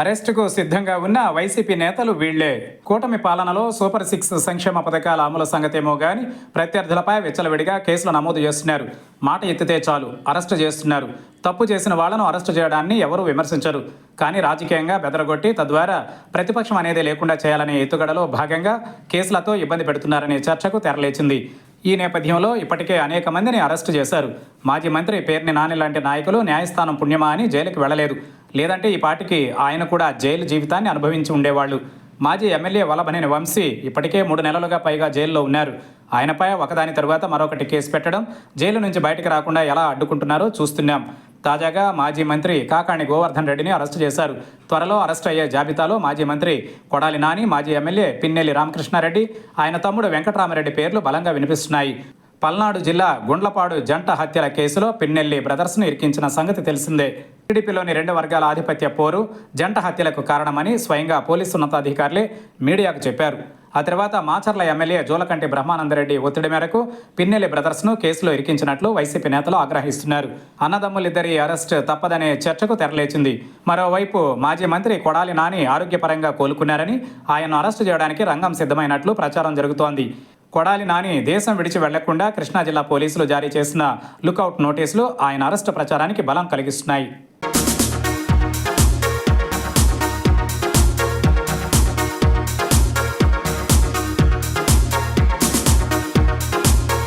అరెస్టుకు సిద్ధంగా ఉన్న వైసీపీ నేతలు వీళ్ళే కూటమి పాలనలో సూపర్ సిక్స్ సంక్షేమ పథకాల అమలు సంగతేమో గాని ప్రత్యర్థులపై విచ్చలవిడిగా కేసులు నమోదు చేస్తున్నారు. మాట ఎత్తితే చాలు అరెస్టు చేస్తున్నారు. తప్పు చేసిన వాళ్ళను అరెస్టు చేయడాన్ని ఎవరూ విమర్శించరు. కానీ రాజకీయంగా బెదరగొట్టి తద్వారా ప్రతిపక్షం అనేది లేకుండా చేయాలనే ఎత్తుగడలో భాగంగా కేసులతో ఇబ్బంది పెడుతున్నారనే చర్చకు తెరలేచింది. ఈ నేపథ్యంలో ఇప్పటికే అనేక మందిని అరెస్టు చేశారు. మాజీ మంత్రి పేర్ని నాని లాంటి నాయకులు న్యాయస్థానం పుణ్యమా అని జైలుకి వెళ్ళలేదు లేదంటే ఈ పాటికి ఆయన కూడా జైలు జీవితాన్ని అనుభవించి ఉండేవాళ్ళు. మాజీ ఎమ్మెల్యే వలభనేని వంశీ ఇప్పటికే మూడు నెలలుగా పైగా జైల్లో ఉన్నారు. ఆయనపై ఒకదాని తరువాత మరొకటి కేసు పెట్టడం జైలు నుంచి బయటకు రాకుండా ఎలా అడ్డుకుంటున్నారో చూస్తున్నాం. తాజాగా మాజీ మంత్రి కాకాణి గోవర్ధన్ రెడ్డిని అరెస్టు చేశారు. త్వరలో అరెస్ట్ అయ్యే జాబితాలో మాజీ మంత్రి కొడాలి నాని మాజీ ఎమ్మెల్యే పిన్నెల్లి రామకృష్ణారెడ్డి ఆయన తమ్ముడు వెంకటరామరెడ్డి పేర్లు బలంగా వినిపిస్తున్నాయి. పల్నాడు జిల్లా గుండ్లపాడు జంట హత్యల కేసులో పిన్నెల్లి బ్రదర్స్ను ఇరికించిన సంగతి తెలిసిందే. టీడీపీలోని రెండు వర్గాల ఆధిపత్య పోరు జంట హత్యలకు కారణమని స్వయంగా పోలీసు ఉన్నతాధికారులే మీడియాకు చెప్పారు. ఆ తర్వాత మాచర్ల ఎమ్మెల్యే జోలకంటి బ్రహ్మానందరెడ్డి ఒత్తిడి మేరకు పిన్నెల్లి బ్రదర్స్ను కేసులో ఇరికించినట్లు వైసీపీ నేతలు ఆగ్రహిస్తున్నారు. అన్నదమ్ములిద్దరి అరెస్ట్ తప్పదనే చర్చకు తెరలేచింది. మరోవైపు మాజీ మంత్రి కొడాలి నాని ఆరోగ్యపరంగా కోలుకున్నారని ఆయన్ను అరెస్టు చేయడానికి రంగం సిద్ధమైనట్లు ప్రచారం జరుగుతోంది. కొడాలి నాని దేశం విడిచి వెళ్ళకుండా కృష్ణా జిల్లా పోలీసులు జారీ చేసిన లుకౌట్ నోటీసులు ఆయన అరెస్టు ప్రచారానికి బలం కలిగిస్తున్నాయి.